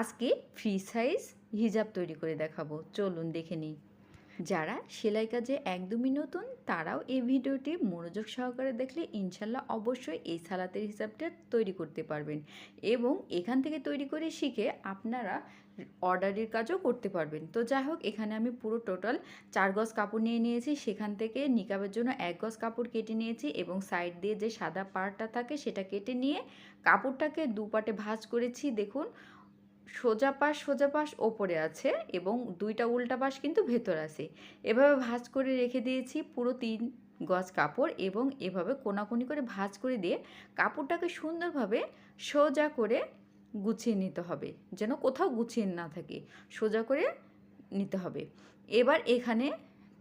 আজকে free size হিজাব তৈরি করে দেখাবো। চলুন দেখে নিই। যারা সেলাই কাজে একদমই নতুন, তারাও এই ভিডিওটি মনোযোগ সহকারে দেখলে ইনশাল্লাহ অবশ্যই এই সালাতের হিসাবটা তৈরি করতে পারবেন এবং এখান থেকে তৈরি করে শিখে আপনারা অর্ডারের কাজও করতে পারবেন। তো যাই হোক, এখানে আমি পুরো টোটাল চার গজ কাপড় নিয়ে নিয়েছি। সেখান থেকে নিকাবের জন্য এক গজ কাপড় কেটে নিয়েছি এবং সাইড দিয়ে যে সাদা পাড়টা থাকে সেটা কেটে নিয়ে কাপড়টাকে দুপাটে ভাঁজ করেছি। দেখুন সোজা পাশ সোজা পাশ ওপরে আছে এবং দুইটা উল্টা পাশ কিন্তু ভেতর আছে। এভাবে ভাঁজ করে রেখে দিয়েছি পুরো তিন গজ কাপড় এবং এভাবে কোনাকুনি করে ভাঁজ করে দিয়ে কাপড়টাকে সুন্দরভাবে সোজা করে গুছিয়ে নিতে হবে, যেন কোথাও গুছিয়ে না থাকে। সোজা করে নিতে হবে। এবার এখানে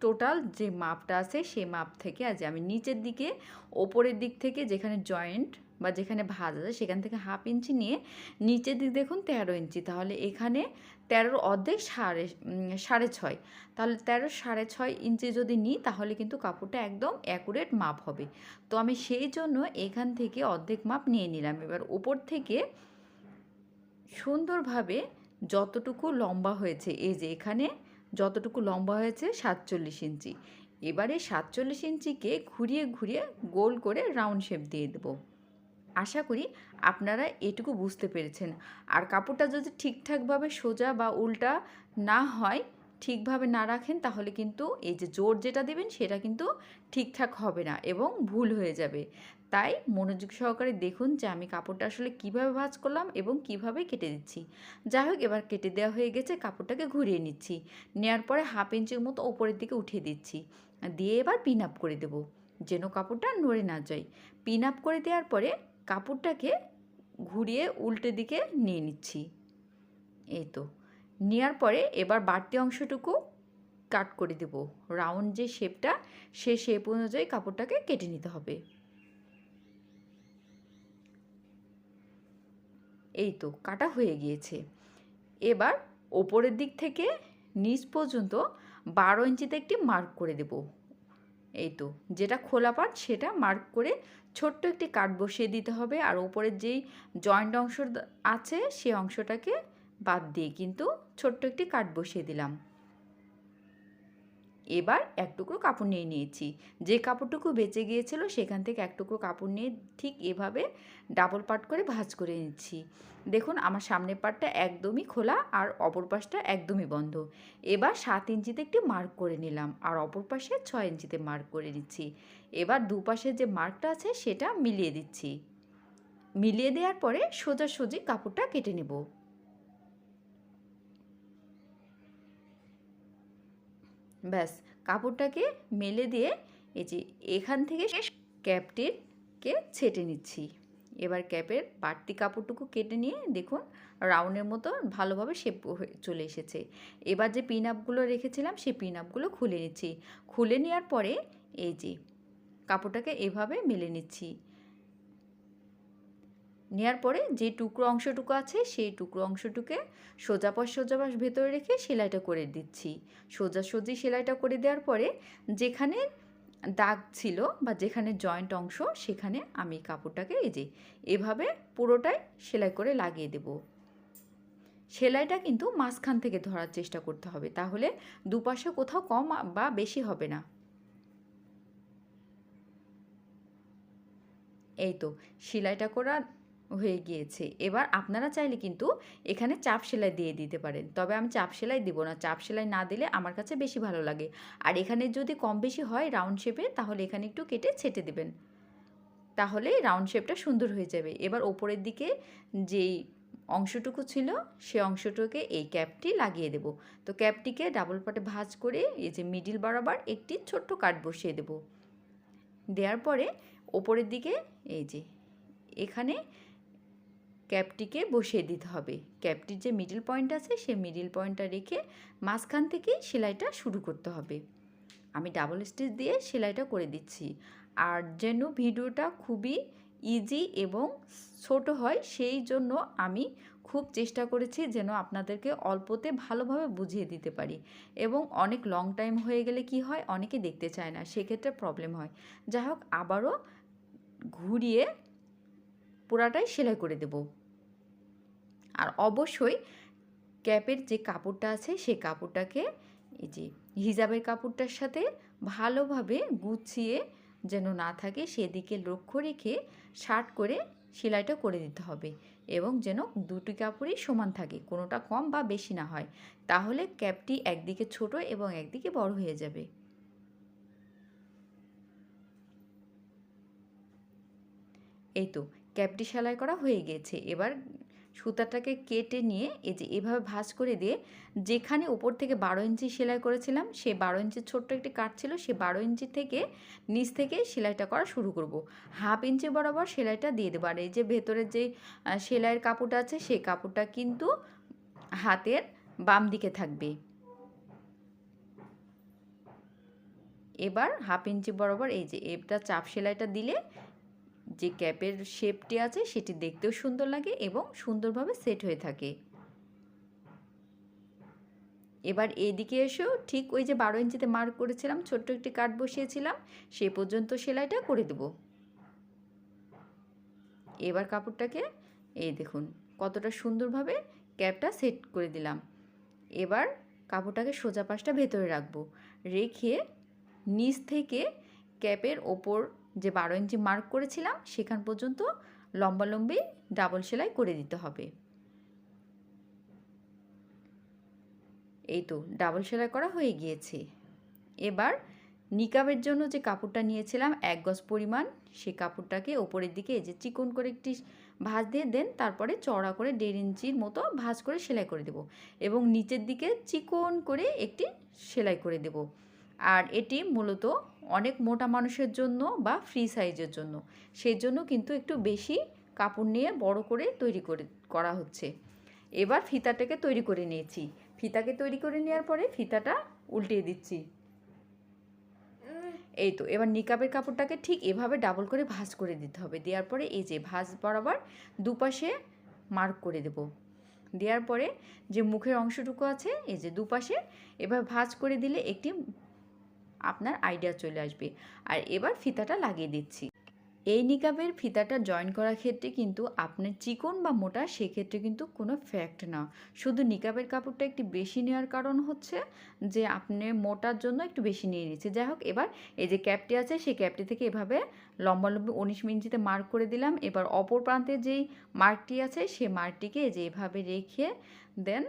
টোটাল যে মাপটা আছে সেই মাপ থেকে, আজ আমি নিচের দিকে, ওপরের দিক থেকে যেখানে জয়েন্ট বা যেখানে ভাজ আছে সেখান থেকে হাফ ইঞ্চি নিয়ে নিচের দিক দেখুন তেরো ইঞ্চি। তাহলে এখানে তেরোর অর্ধেক সাড়ে সাড়ে ছয়। তাহলে তেরো সাড়ে ছয় ইঞ্চি যদি নিই তাহলে কিন্তু কাপড়টা একদম অ্যাকুরেট মাপ হবে। তো আমি সেই জন্য এখান থেকে অর্ধেক মাপ নিয়ে নিলাম। এবার ওপর থেকে সুন্দরভাবে যতটুকু লম্বা হয়েছে, এই যে এখানে যতটুকু লম্বা হয়েছে সাতচল্লিশ ইঞ্চি। এবারে সাতচল্লিশ ইঞ্চিকে ঘুরিয়ে ঘুরিয়ে গোল করে রাউন্ড শেপ দিয়ে দেবো। আশা করি আপনারা এটুকু বুঝতে পেরেছেন। আর কাপড়টা যদি ঠিকঠাকভাবে সোজা বা উল্টা না হয়, ঠিকভাবে না রাখেন, তাহলে কিন্তু এই যে জোর যেটা দেবেন, সেটা কিন্তু ঠিকঠাক হবে না এবং ভুল হয়ে যাবে। তাই মনোযোগ সহকারে দেখুন যে আমি কাপড়টা আসলে কীভাবে ভাঁজ করলাম এবং কীভাবে কেটে দিচ্ছি। যাই হোক, এবার কেটে দেওয়া হয়ে গেছে, কাপড়টাকে ঘুরিয়ে নিচ্ছি। নেওয়ার পরে হাফ ইঞ্চির মতো ওপরের দিকে উঠিয়ে দিচ্ছি। দিয়ে এবার পিন আপ করে দেবো, যেন কাপড়টা নড়ে না যায়। পিন আপ করে দেওয়ার পরে কাপড়টাকে ঘুরিয়ে উল্টে দিকে নিয়ে নিচ্ছি। এই তো। নেওয়ার পরে এবার বাড়তি অংশটুকু কাট করে দেব। রাউন্ড যে শেপটা, সে শেপ অনুযায়ী কাপড়টাকে কেটে নিতে হবে। এই তো, কাটা হয়ে গিয়েছে। এবার ওপরের দিক থেকে নিচ পর্যন্ত বারো ইঞ্চিতে একটি মার্ক করে দেব। এই তো, যেটা খোলা পাট সেটা মার্ক করে ছোট্ট একটি কাঠ বসিয়ে দিতে হবে আর ওপরের যেই জয়েন্ট অংশ আছে সেই অংশটাকে বাদ দিয়ে কিন্তু ছোট্ট একটি কাঠ বসিয়ে দিলাম। এবার এক টুকরো কাপড় নিয়ে নিয়েছি। যে কাপড়টুকু বেঁচে গিয়েছিল সেখান থেকে এক টুকরো কাপড় নিয়ে ঠিক এভাবে ডাবল পাট করে ভাঁজ করে নিচ্ছি। দেখুন, আমার সামনের পাটটা একদমই খোলা আর অপর পাশটা একদমই বন্ধ। এবার সাত ইঞ্চিতে একটি মার্ক করে নিলাম আর অপর পাশে ছয় ইঞ্চিতে মার্ক করে নিচ্ছি। এবার দুপাশে যে মার্কটা আছে সেটা মিলিয়ে দিচ্ছি। মিলিয়ে দেওয়ার পরে সোজাসুজি কাপড়টা কেটে নেব। ব্যাস, কাপড়টাকে মেলে দিয়ে এই যে এখান থেকে ক্যাপটিরকে ছেটে নিচ্ছি। এবার ক্যাপের বাড়তি কাপড়টুকু কেটে নিয়ে দেখুন, রাউন্ডের মতো ভালোভাবে শেপ চলে এসেছে। এবার যে পিন আপগুলো রেখেছিলাম, সেই পিন আপগুলো খুলে নিচ্ছি। খুলে নেওয়ার পরে এই যে কাপড়টাকে এভাবে মেলে নিচ্ছি। নেওয়ার পরে যে টুকরো অংশটুকু আছে, সেই টুকরো অংশটুকে সোজা পাশ সোজা পাশ ভেতরে রেখে সেলাইটা করে দিচ্ছি। সোজাসুজি সেলাইটা করে দেওয়ার পরে যেখানে দাগ ছিল বা যেখানে জয়েন্ট অংশ, সেখানে আমি কাপড়টাকে এই যে এভাবে পুরোটাই সেলাই করে লাগিয়ে দেব। সেলাইটা কিন্তু মাঝখান থেকে ধরার চেষ্টা করতে হবে, তাহলে দুপাশে কোথাও কম বা বেশি হবে না। এই তো, সেলাইটা করা হয়ে গিয়েছে। এবার আপনারা চাইলে কিন্তু এখানে চাপ সেলাই দিয়ে দিতে পারেন। তবে আমি চাপ সেলাই দিব না। চাপ সেলাই না দিলে আমার কাছে বেশি ভালো লাগে। আর এখানে যদি কম বেশি হয় রাউন্ড শেপে, তাহলে এখানে একটু কেটে ছেটে দেবেন। তাহলে রাউন্ড শেপটা সুন্দর হয়ে যাবে। এবার ওপরের দিকে যেই অংশটুকু ছিল, সে অংশটুকে এই ক্যাপটি লাগিয়ে দেব। তো ক্যাপটিকে ডাবল পাটে ভাঁজ করে, এই যে মিডিল বরাবর একটি ছোট্ট কাট বসিয়ে দেব। দেওয়ার পরে ওপরের দিকে এই যে এখানে ক্যাপটিকে বসিয়ে দিতে হবে। ক্যাপটির যে মিডিল পয়েন্ট আছে, সেই মিডিল পয়েন্টটা রেখে মাঝখান থেকে সেলাইটা শুরু করতে হবে। আমি ডাবল স্টিচ দিয়ে সেলাইটা করে দিচ্ছি। আর যেন ভিডিওটা খুবই ইজি এবং ছোট হয়, সেই জন্য আমি খুব চেষ্টা করেছি যেন আপনাদেরকে অল্পতে ভালোভাবে বুঝিয়ে দিতে পারি। এবং অনেক লং টাইম হয়ে গেলে কি হয়, অনেকে দেখতে চায় না, সেক্ষেত্রে প্রবলেম হয়। যাই হোক, আবারও ঘুরিয়ে পুরাটাই সেলাই করে দেব। আর অবশ্যই ক্যাপের যে কাপড়টা আছে সেই কাপড়টাকে এই যে হিজাবের কাপড়টার সাথে ভালোভাবে গুছিয়ে যেন না থাকে সেদিকে লক্ষ্য রেখে শার্ট করে সেলাইটা করে দিতে হবে এবং যেন দুটি কাপড়ই সমান থাকে, কোনোটা কম বা বেশি না হয়। তাহলে ক্যাপটি একদিকে ছোট এবং একদিকে বড় হয়ে যাবে। এই তো, ক্যাপটি সেলাই করা হয়ে গেছে। এবার সুতাটাকে কেটে নিয়ে এই যে এভাবে ভাঁজ করে দিয়ে যেখানে ওপর থেকে বারো ইঞ্চি সেলাই করেছিলাম, সে বারো ইঞ্চির ছোট্ট একটি কাট ছিল, সে বারো ইঞ্চি থেকে নিচ থেকে সেলাইটা করা শুরু করব। হাফ ইঞ্চি বরাবর সেলাইটা দিয়ে দেবো। আর এই যে ভেতরের যে সেলাইয়ের কাপড়টা আছে সেই কাপড়টা কিন্তু হাতের বাম দিকে থাকবে। এবার হাফ ইঞ্চি বরাবর এই যে এটা চাপ সেলাইটা দিলে যে ক্যাপের শেপটি আছে, সেটি দেখতেও সুন্দর লাগে এবং সুন্দরভাবে সেট হয়ে থাকে। এবার এইদিকে এসেও ঠিক ওই যে বারো ইঞ্চিতে মার্ক করেছিলাম, ছোট্ট একটি কাট বসিয়েছিলাম, সে পর্যন্ত সেলাইটা করে দেব। এবার কাপড়টাকে, এই দেখুন, কতটা সুন্দরভাবে ক্যাপটা সেট করে দিলাম। এবার কাপড়টাকে সোজা পাশটা ভেতরে রাখব। রেখে নিচ থেকে ক্যাপের ওপর যে বারো ইঞ্চি মার্ক করেছিলাম, সেখান পর্যন্ত লম্বালম্বি ডাবল সেলাই করে দিতে হবে। এই তো ডাবল সেলাই করা হয়ে গিয়েছে। এবার নিকাবের জন্য যে কাপড়টা নিয়েছিলাম, এক গজ পরিমাণ সেই কাপড়টাকে ওপরের দিকে যে চিকন করে একটি ভাঁজ দিয়ে দেন, তারপরে চড়া করে দেড় ইঞ্চির মতো ভাঁজ করে সেলাই করে দেব এবং নিচের দিকে চিকন করে একটি সেলাই করে দেব। আর এটি মূলত অনেক মোটা মানুষের জন্য বা ফ্রি সাইজের জন্য। সেই জন্য কিন্তু একটু বেশি কাপড় নিয়ে বড় করে তৈরি করে, করা হচ্ছে। এবার ফিতাটাকে তৈরি করে নিয়েছি। ফিতাকে তৈরি করে নেওয়ার পরে ফিতাটা উল্টিয়ে দিচ্ছি। এই তো, এবার নিকাবের কাপড়টাকে ঠিক এভাবে ডাবল করে ভাঁজ করে দিতে হবে। দেওয়ার পরে এই যে ভাঁজ বরাবর দুপাশে মার্ক করে দেব। দেওয়ার পরে যে মুখের অংশটুকু আছে, এই যে দুপাশে, এবার ভাঁজ করে দিলে একটি আপনার আইডিয়া চলে আসবে। আর এবার ফিতাটা লাগিয়ে দিচ্ছি। এই নিকাবের ফিতাটা জয়েন করার ক্ষেত্রে কিন্তু আপনার চিকন বা মোটা সেক্ষেত্রে কিন্তু কোনো ফ্যাক্ট না। শুধু নিকাবের কাপড়টা একটু বেশি নেওয়ার কারণ হচ্ছে যে আপনি মোটার জন্য একটু বেশি নিয়ে নিচ্ছে। যাই হোক, এবার এই যে ক্যাপটি আছে, সেই ক্যাপটি থেকে এভাবে লম্বা লম্বি উনিশ ইঞ্চিতে মার্ক করে দিলাম। এবার অপর প্রান্তে যেই মার্কটি আছে, সেই মার্কটিকে যে এভাবে রেখে দেন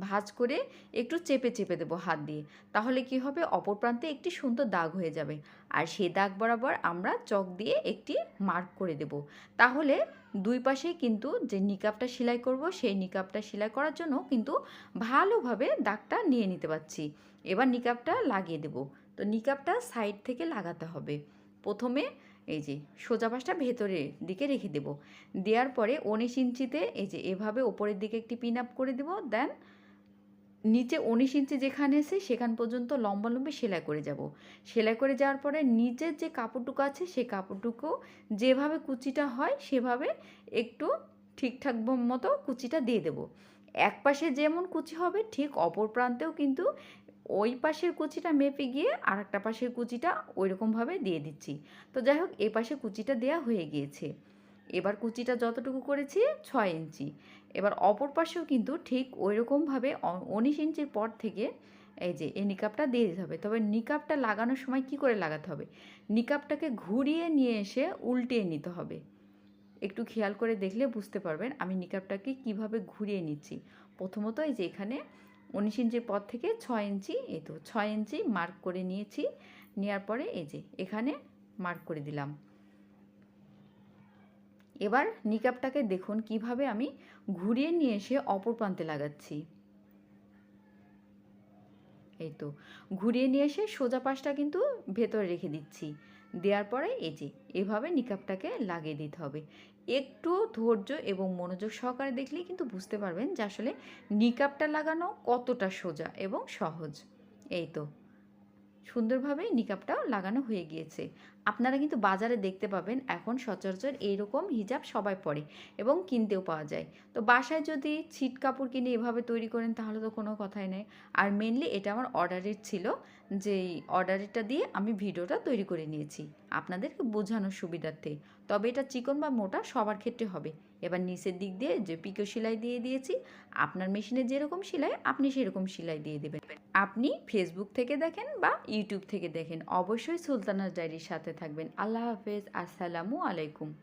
ভাঁজ করে একটু চেপে চেপে দেবো হাত দিয়ে। তাহলে কি হবে? অপর প্রান্তে একটি সুন্দর দাগ হয়ে যাবে। আর সেই দাগ বরাবর আমরা চক দিয়ে একটি মার্ক করে দেব। তাহলে দুই পাশে কিন্তু যে নিকাবটা সেলাই করব, সেই নিকাবটা সেলাই করার জন্য কিন্তু ভালোভাবে দাগটা নিয়ে নিতে পারছি। এবার নিকাবটা লাগিয়ে দেব। তো নিকাবটা সাইড থেকে লাগাতে হবে। প্রথমে এই যে সোজা পাশটা ভেতরের দিকে রেখে দেব। দেওয়ার পরে উনিশ ইঞ্চিতে এই যে এভাবে ওপরের দিকে একটি পিন আপ করে দেব। দেন নিচে উনিশ ইঞ্চি যেখানে এসে সেখান পর্যন্ত লম্বালম্বি সেলাই করে যাব। সেলাই করে যাওয়ার পরে নিচের যে কাপড়টুকু আছে, সেই কাপড়টুকু যেভাবে কুচিটা হয়, সেভাবে একটু ঠিকঠাক মতো কুচিটা দিয়ে দেব। এক পাশে যেমন কুচি হবে, ঠিক অপর প্রান্তেও কিন্তু ওই পাশের কুচিটা মেপে গিয়ে আর একটা পাশের কুচিটা ওই রকমভাবে দিয়ে দিচ্ছি। তো যাই হোক, এ পাশে কুচিটা দেওয়া হয়ে গিয়েছে। এবার কুচিটা যতটুকু করেছি ছয় ইঞ্চি। এবার অপর পাশেও কিন্তু ঠিক ওই রকমভাবে উনিশ ইঞ্চির পর থেকে এই যে, এই নিকাবটা দিয়ে দিতে হবে। তবে নিকাবটা লাগানোর সময় কি করে লাগাতে হবে? নিকাবটাকে ঘুরিয়ে নিয়ে এসে উল্টিয়ে নিতে হবে। একটু খেয়াল করে দেখলে বুঝতে পারবেন আমি নিকাবটাকে কীভাবে ঘুরিয়ে নিচ্ছি। প্রথমত এই যে, এখানে উনিশ ইঞ্চির পর থেকে ছয় ইঞ্চি, এই তো ছয় ইঞ্চি মার্ক করে নিয়েছি। নেওয়ার পরে এই যে, এখানে মার্ক করে দিলাম। এবার নিকাবটাকে দেখুন কীভাবে আমি ঘুরিয়ে নিয়ে এসে অপর প্রান্তে লাগাচ্ছি। এই তো, ঘুরিয়ে নিয়ে এসে সোজা পাশটা কিন্তু ভেতরে রেখে দিচ্ছি। দেওয়ার পরে এই যে, এভাবে নিকাবটাকে লাগিয়ে দিতে হবে। একটু ধৈর্য এবং মনোযোগ সহকারে দেখলেই কিন্তু বুঝতে পারবেন যে আসলে নিকাবটা লাগানো কতটা সোজা এবং সহজ। এই তো। সুন্দরভাবে নিকাবটাও লাগানো হয়ে গিয়েছে। আপনারা কিন্তু বাজারে দেখতে পাবেন, এখন সচরাচর এইরকম হিজাব সবাই পরে এবং কিনতেও পাওয়া যায়। তো বাসায় যদি ছিট কাপড় কিনে এভাবে তৈরি করেন, তাহলে তো কোনো কথাই নেই। আর মেনলি এটা আমার অর্ডারের ছিল যে অর্ডারেরটা দিয়ে আমি ভিডিওটা তৈরি করে নিয়েছি। আপনাদেরকে বোঝানোর সুবিধার্থে। তবে এটা চিকন বা মোটা সবার ক্ষেত্রে হবে। এবার নিচের দিক দিয়ে যে পিকো সেলাই দিয়ে দিয়েছি, আপনার মেশিনে যেরকম সেলাই, আপনি সেরকম সেলাই দিয়ে দেবেন। আপনি ফেসবুক থেকে দেখেন বা ইউটিউব থেকে দেখেন। অবশ্যই সুলতানা ডায়েরির সাথে থাকবেন। আল্লাহ হাফেজ। আসসালামু আলাইকুম।